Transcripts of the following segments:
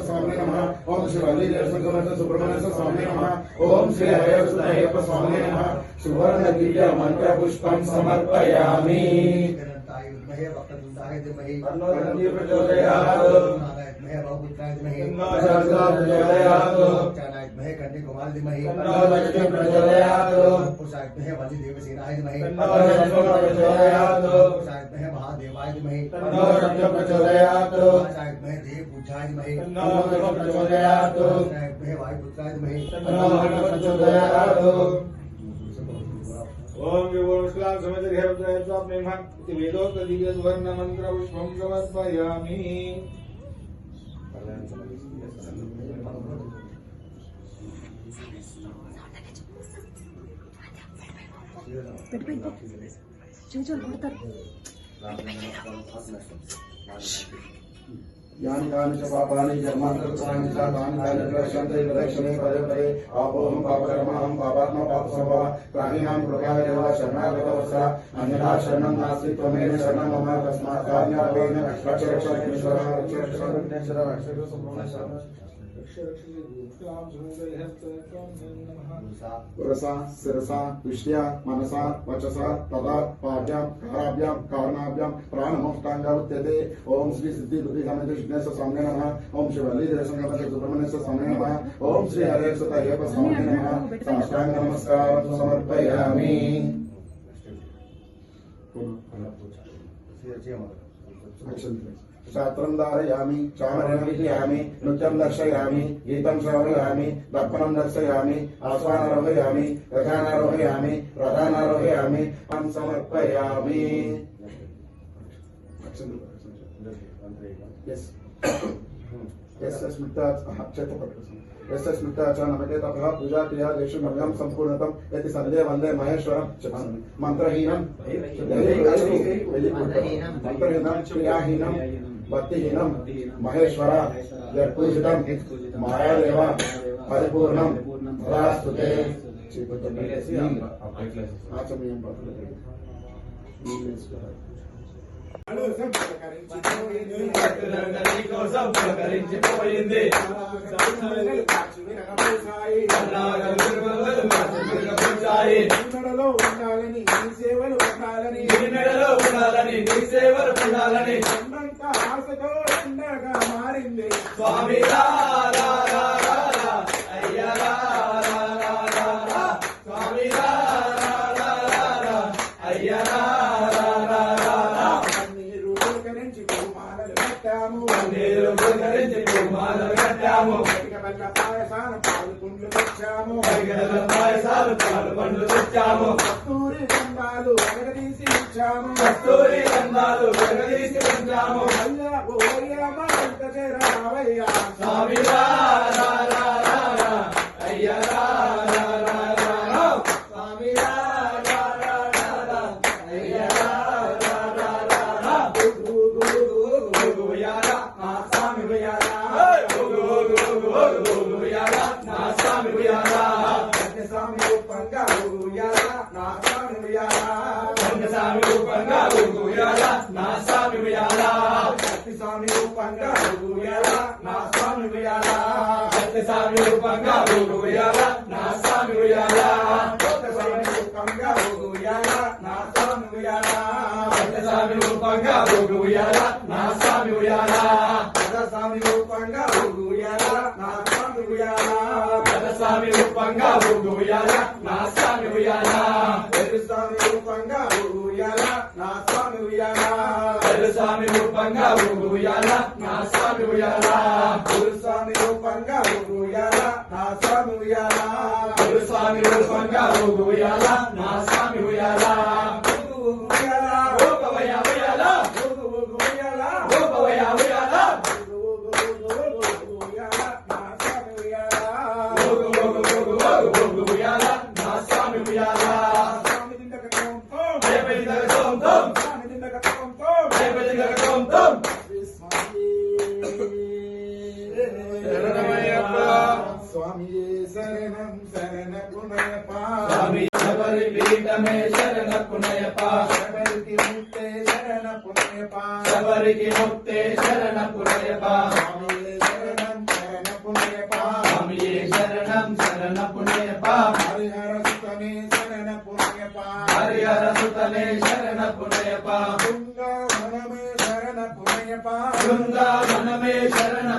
स्वामी नमः। ओम श्री सुब्रह्मण्य स्वामी नमः। ओम श्री अय्यप्प स्वामी नमः। सुवर्ण दिव्य मंत्र पुष्पम समर्पयामि सहय धीमहि मह बाहुपुत्राय धीमहि चाणाय मह कन्या कुमार धीमहि पुरुषाय मह वाली देवसेनाय धीमहि पुरुषाय मह महादेवाय धीमहि पुरुषाय मह देव पूजाय धीमहि पुरुषाय मह वायुपुत्राय धीमहि ओम विभूषुलां समितिर्हरुद्रायत्वाप्नेमहत् इति वेदोक्तदिव्यसुवर्णमन्त्रपुष्पं समर्पयामि పెట్టుకో చూచోలు కొడతారు यानि कानि च पापानि कर्मान्तरकृतानि च तानि तानि प्रदर्शन्ते प्रदक्षिणे पदे पदे पापकर्माहं, पापात्मा पापसम्भव प्राणिनां कृपादेव शरणागतवत्स अन्यथा शरणं नास्ति, त्वमेव मम तस्मात् विघ्नेश्वर रक्ष पुरसा शिरसा विषया मनसा वचसा तदा पाद्यां काराभ्यां कारणाभ्यां प्राणमोष्टाङ्गवत्यते ओम श्री सिद्धि बुद्धि समेत विघ्नेश्वर स्वामी नमः ओम देव स्वामी नमः। ओम श्री हरे सुत अय्यप्प स्वामी नमः। साष्टांग नमस्कार समर्पयामि। शास्त्रं धारयामि चामरं विजयामि नृत्यं दर्शयामि गीतं श्रावयामि दर्पणं दर्शयामि आस्वानारोहयामि रथानारोहयामि रथानारोहयामि अहं समर्पयामि। यस्य स्मृता यस्य स्मृता च नमते सम्पूर्णतं यति सन्धे वंदे महेश्वरं चपामि मन्त्रहीनं। मन्त्रहीनं क्रियाहीनं। భక్తిహీనం మహేశ్వర యత్పూజితం మాయాదేవ పరిపూర్ణం సదాస్తుతే ఉండాలని సేవలు ఉండాలని నీడలో ఉండాలని సేవలు ఉండాలని మారింది. స్వామి పాయసాలు పాలు పండ్లు తెచ్చాము. కస్తూరి దండాలు ఎగదీసి కస్తూరి గంధాలు వెనకదీసి ఉంచాము అయ్యా స్వామి రా రా రా రా. స్వామి రూపంగా ఊయాల నా స్వామి ఉయ్యాల పెద్ద స్వామి రూపంగా ఉయ్యాల, నా స్వామి ఉయ్యాల. గురు స్వామి రూపంగా ఊయాల నా స్వామి ఉయ్యాల గురు స్వామి రూపంగా ఉయ్యాల, నా స్వామి ఉయ్యాల. சுவாமியே சரணம் சரண புனயப்பா சுவாமி சபரி பீட்டமே சரண புனயப்பா சபரிக்கு முக்தே சரண புனயப்பா சபரிக்கு முக்தே சரண புனயப்பா சுவாமியே சரணம் சரண புனயப்பா சுவாமியே சரணம் சரண புனயப்பா ஹரிஹர சுத்தமே சரண புனயப்பா ஹரிஹர சுத்தமே சரண புனயப்பா சுந்தாவனமே சரண புனயப்பா சுந்தாவனமே சரண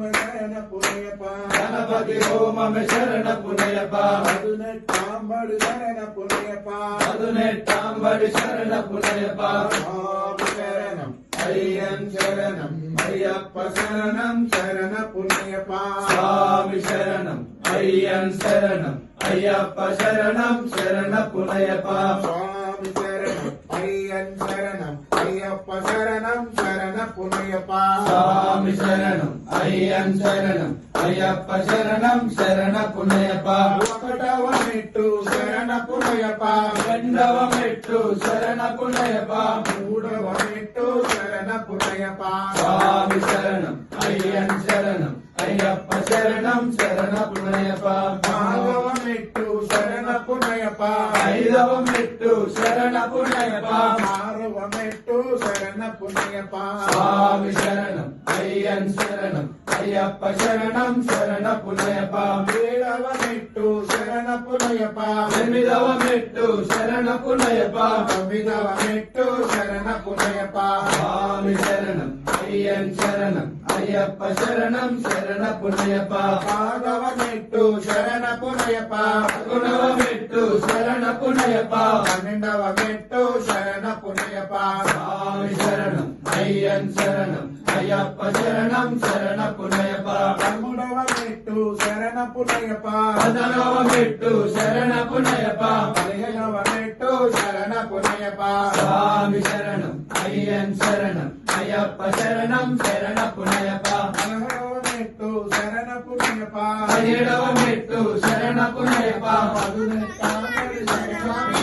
హోమమ శరణ పుణ్యపా గణపతి హోమమ శరణ పుణ్యపా పదునెట్టాంబడు శరణ పుణ్యపా పదునెట్టాంబడి శరణ పుణ్యపా స్వామి శరణం అయ్యన్ శరణం అయ్యప్ప శరణం శరణ పుణ్యపా స్వామి శరణం అయ్యన్ శరణం అయ్యప్ప శరణం శరణ పుణ్యపా స్వామి శరణం అయ్యన్ శరణం అయ్యప్ప శరణం శరణ పుణ్యపా. స్వామి శరణం అయ్యన్ శరణం అయ్యప్ప శరణం శరణ పుణ్యపా. ఒకటవ మెట్టు శరణ పుణ్యపా. రెండవ మెట్టు శరణ పుణ్యపా. మూడవ మెట్టు శరణ పుణ్యపా. స్వామి శరణం అయ్యన్ శరణం అయ్యప్ప శరణం శరణ పుణ్యపా నాలుగవ మెట్టు శరణ పుణ్యపా ఐదవ మెట్టు శరణ పుణ్యపా ఆరవ మెట్టు శరణ పుణ్యపా స్వామి శరణం అయ్యన్ శరణం అయ్యప్ప శరణం శరణ పుణ్యపా ఏడవ మెట్టు శరణ పుణ్యపా ఎనిమిదవ మెట్టు శరణ పుణ్యపా తొమ్మిదవ మెట్టు శరణ పుణ్యపా స్వామి శరణం అయ్యన్ శరణం అయ్యప్ప శరణం శరణ పునయప. పాదవ మెట్టు శరణ పునయప. పదకొండవ మెట్టు శరణ పునయప. పన్నెండవ మెట్టు శరణ పునయప. స్వామి శరణం అయ్యన్ శరణం అయ్యప్ప శరణం శరణ పునయప. పదమూడవ మెట్టు శరణ పునయప. పదనవ మెట్టు శరణ పునయప. పదిహేనవ మెట్టు శరణ పునయప. స్వామి శరణం అయ్యన్ శరణం అయ్యప్ప శరణం శరణ పుణ్యపా పదహారవ మెట్టు శరణ పుణ్యపా పదిహేడవ మెట్టు శరణ పుణ్యపా పదునెట్టాంబడి శరణ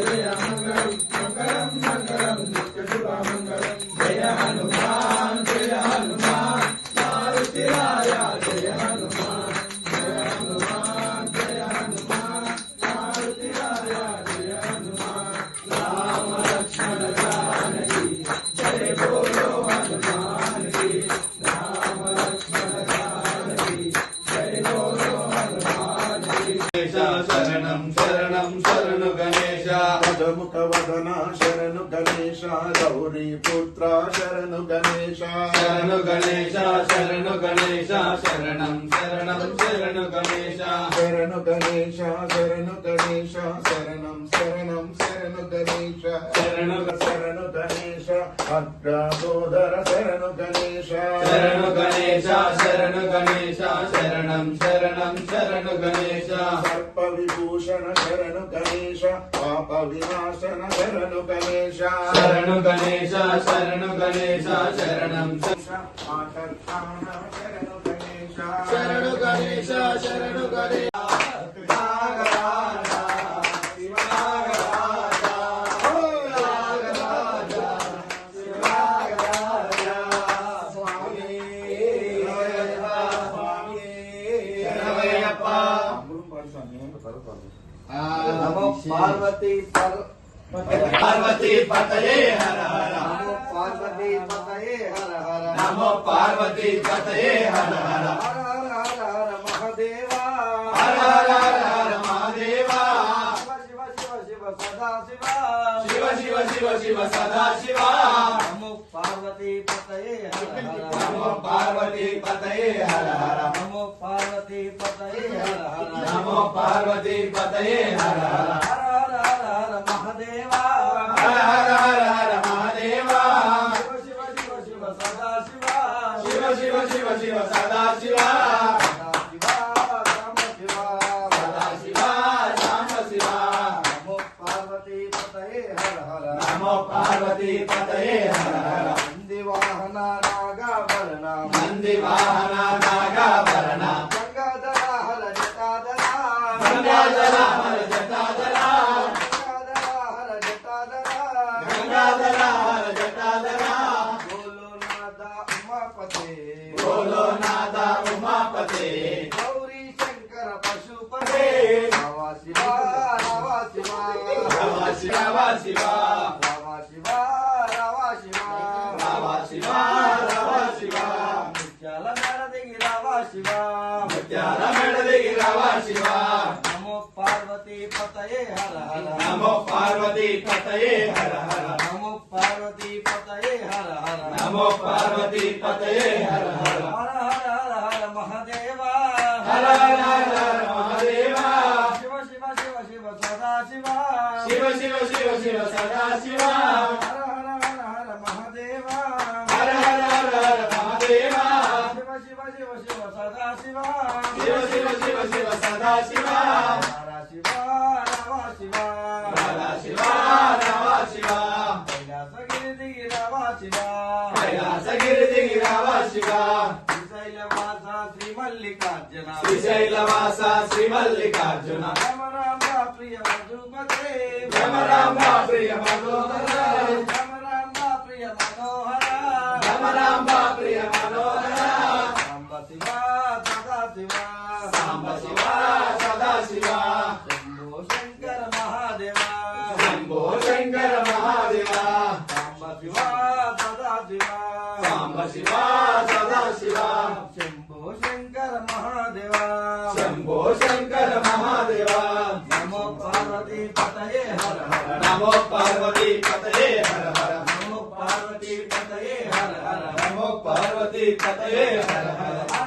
Yeah. గణేశ శరణు గణేశ శరణం శరణం శరణు గణేశ. శరణు గణేశ శరణు గణేశ శరణం శరణం శరణు గణేశ. శరణు శరణు గణేశ అగ్రబోధర శరణు గణేశ. శరణు గణేశ శరణు గణేశ శరణం శరణం శరణు గణేశ. సర్ప విభూషణ శరణు గణేశ పాప వినాశన శరణు గణేశ. శరణు గణేశ శరణు గణేశ శరణం శరణు గణేశ. శరణు గణేశ पार्वती पार्वती पतये हर हर नमो पार्वती पतये हर हर नमो पार्वती पतये हर हर हर हर हर हर महादेवा हर हर हर हर महादेवा शिव शिव शिव सदा शिवा शिव शिव शिव शिव सदा शिवा नमो पार्वती पतये हर हर नमो पार्वती पतये हर हर नमो पार्वती पतये हर हर नमो पार्वती पतये हर हर Mahadeva Mahadeva Mahadeva పార్వతీ పతయే హర హర నమో పార్వతీ పతయే హర హర నమో పార్వతీ పతయే హర హర హర హర హర హర మహాదేవ హర హర హర మహాదేవ శివ శివ శివ శివ సదా శివ శివ శివ శివ శివ సదా శివ హర హర హర హర మహాదేవ హర హర హర హర మహాదేవ శివ శివ శివ శివ సదా శివ శివ శివ శివ శివ సదా శివ శ్రీశైలవాస శ్రీ మల్లికార్జున. రామ రామ ప్రియ మధుపతే రమరామ పార్వతీ పతయే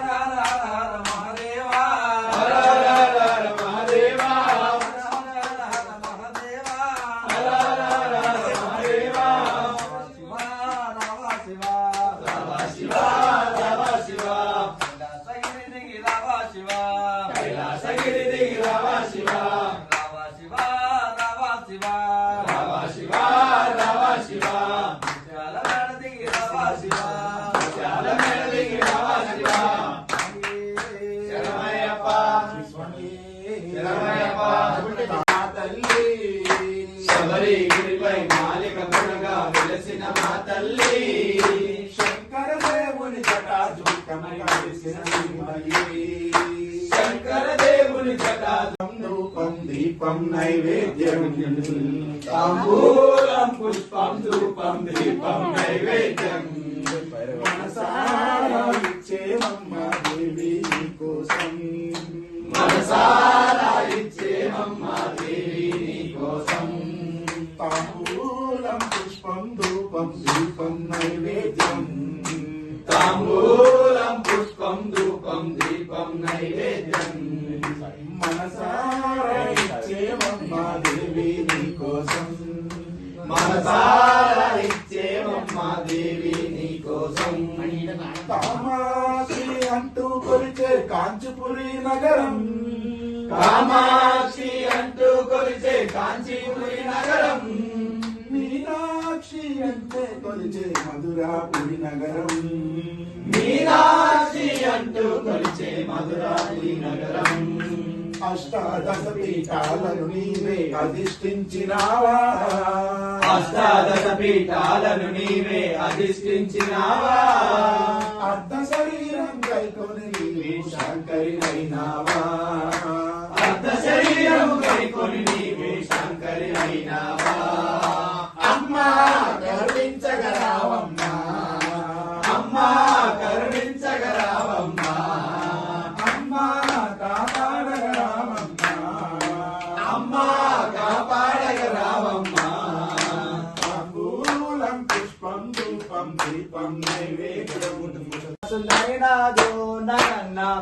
శబరి గిరిపై మాలిక గుణగా వెలసిన మా తల్లి శంకర దేవుని జటాజూటమై వెలిసిన శంకర దేవుని జటా రూపం దీపం నైవేద్యం తాంబూలం పుష్పం రూపం దీపం నైవేద్యం మనసారా ఇచ్చేమమ్మ దేవి కోసం మనసారా ఇచ్చేమమ్మ ధూపం దీపం నైవేద్యం. తాంబూలం పుష్పం ధూపం దీపం నైవేద్యం. మనసారా దేవి నీకోసం. మనసారా దేవి నీకోసం. కామాక్షి అంటూ కొలిచే కాంచీపురి నగరం. కామాక్షి అష్టాదశ పీఠాలను నీవే అధిష్ఠించినావా? అష్టాదశ పీఠాలను నీవే అధిష్ఠించినావా? అర్ధ శరీరం కైకొని నీవే శంకరినైనావా అర్ధ శరీరము కైకొని నీవే శంకరి అయినావా అమ్మా కరుణించగరావమ్మా అమ్మా కరుణించగరావమ్మా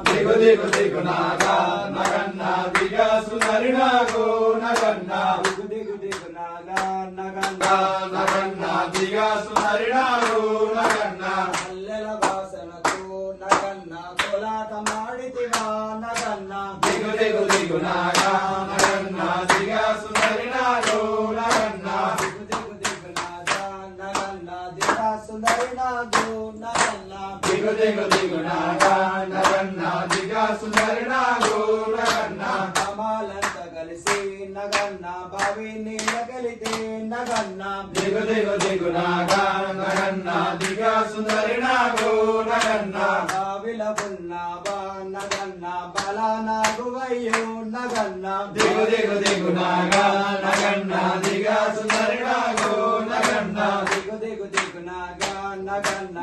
దిగు దిగు దిగు నాగా నగన్న దిగసు సుందరి నాగో నగన్న దిగు దిగు దిగు నాగా నగన్న నగన్న దిగసు సుందరి నాగో నగన్న అల్లెల వాసనతో నగన్న కొలాట మాడితివా నగన్న దిగు దిగు దిగు నాగా నగన్న దిగసు సుందరి నాగో నగన్న దిగు దిగు దిగు నాగా నగన్న దిగసు సుందరి నాగు నగన్న దిగు దిగు నగన్న దిగా సుందరి నాగు నగన్న కమాలంత కలిసి నగన్న బావి కలితే నగన్న దిగు దిగు దిగు నాగా నగన్న దిగా సుందరి నాగు నగన్న బావిల నగన్న బల నాగువయ్యో నగన్న దిగు దిగు దిగు నాగా నగన్న దిగా సుందరి నాగు నగన్న దిగు దిగు దిగు నాగా నగన్న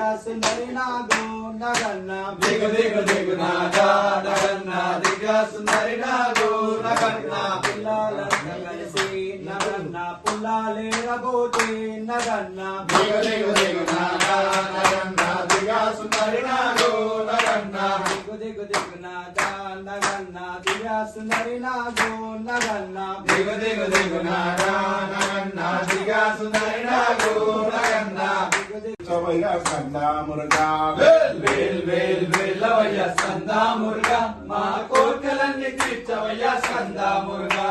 దిగా సుందరి నాగు నగన్న. దిగు దిగు దిగు నాగా నగన్న దిగా సుందరి నాగు నగన్న పిల్లలంత కలిసి నగన్న పుల్లాలేరబోతే నగన్న దిగు దిగు దిగు నాగా నగన్న దిగా సుందరి నాగు నగన్న దిగు దిగు దిగు నాగా నగన్న దిగా సుందరి నాగు నగన్న దిగు దిగు దిగు నాగా నగన్న దిగా సుందరి నాగు నగన్న దిగు దిగు చవయ్య కందా మురుగా. వేల్ వేల్ వేల్ వేలవయ్య స్కందా మురుగా. మా కోర్కెలన్నీ తీర్చవయ్య స్కందా మురుగా.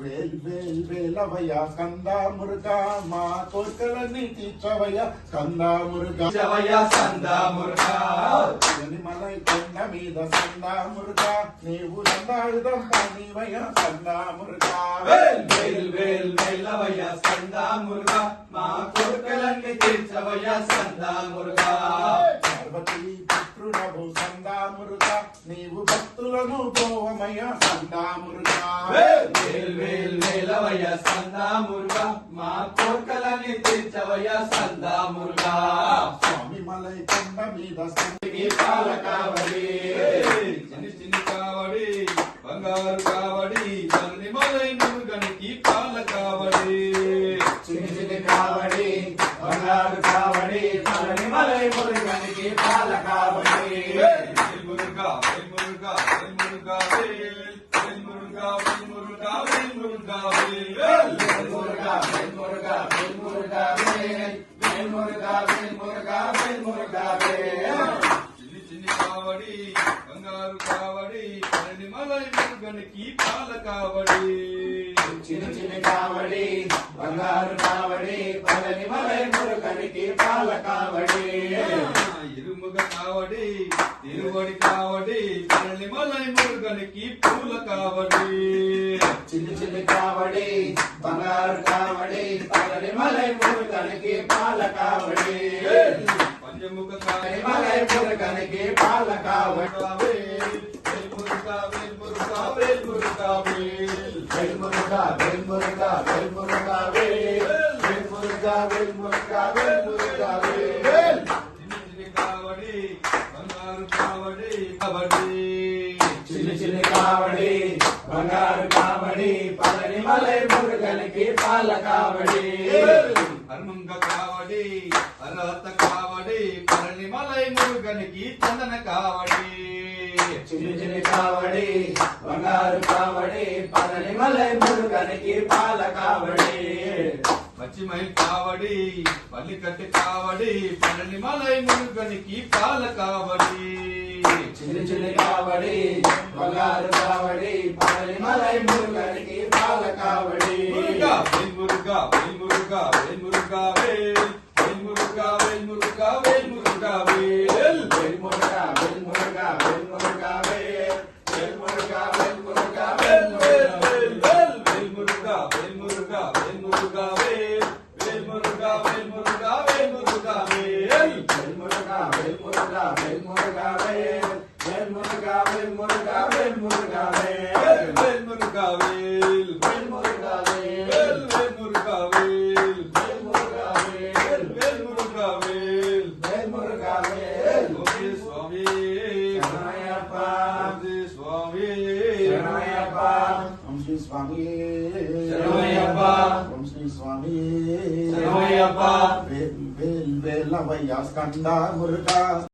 వేల్ వేల్ వేలవయ్య కందా మురుగా. మా కోరికలన్నీ తీర్చవయ్య కందా మురుగా. తీర్చవయ్య స్కందా మురుగా. మలై కొండ మీద సందా మురుగా. నీవు పనివయ్య సందా మురుగా. వేల్ వేల్ వేల్ వేలవయ్య స్కందా మురుగా. మా కోర్కెలన్నీ తీర్చవయ్య స్కందా మురుగా పార్వతీ పుత్రుడవు సందా మురుగా నీవు భక్తులను పోవమయ్య సందా మురుగా వేల్ వేల్ వేల్ వేలవయ్య స్కందా మురుగా మా కోర్కెలన్నీ తీర్చవయ్య మురుగా స్వామి మలై కొండ మీద సందా కావడి పాల చిన్ని చిన్ని కావడి బంగారు కావడి మలై మురుగనికి పాల కావడి. చిన్ని చిన్ని కావడి. బంగారు కావడి పల్లి మలై మురుగనికి పాల కావడి చిన్ని చిన్ని కావడి బంగారు కావడి పలని మలై మురుగనికి పాల కావడి ఇరుముగ కావడి తిరువడి కావడి పల్లి మలై మురుగనికి పూల కావడి చిన్ని చిన్ని కావడి బంగారు కావడి పలని మలై మురుగనికి పాల కావడి పంచముఖ పలని మలై మురుగనికి పాల కావడి మురుగా వేల్ మురుగా వేల్ మురుగా వేల్ వెల్మురుగా వెల్మురుగా వెల్మురుగా వేల్ వెల్మురుగా వెల్మురుగా వెల్మురుగా వేల్ చిన్ని చిన్ని కావడి బంగారు కావడి కబడ్డీ చిన్ని చిన్ని కావడి బంగారు కావడి పలని మలై మురుగనికి పాల కావడి హర్మంగ కావడి అర్హత కావడి పళని మలై మురుగనికి చందన కావడి చిన్ని చిన్ని కావడి బంగారు కావడి పలని మలై మురుగనికి పాల కావడి. పచ్చిమై కావడి పల్లికట్టి కావడి పళని మలై మురుగనికి పాల కావడి. చిన్ని చిన్ని కావడి బంగారు కావడి పలని మలై మురుగనికి పాల కావడి. మురుగా వేల్ మురుగా వేల్ మురుగా వేల్ మురుగా వేల్ వేల్ మురుగా వేల్ మురుగా వేల్ మురుగా వేల్ వెల్మురుగా వెల్మురుగా వెల్మురుగా వేల్ వెల్మురుగా వెల్మురుగా వేల్ వేల్ వెల్మురుగా వేల్ వేల్ వేల్ మురుగా వేల్ మురుగా వేల్ మురుగా వేల్ వేల్ మురుగా వేల్ మురుగా శరణమయ్యప్ప. వేల్ వేల్ వేలవయ్య స్కంద మురుగా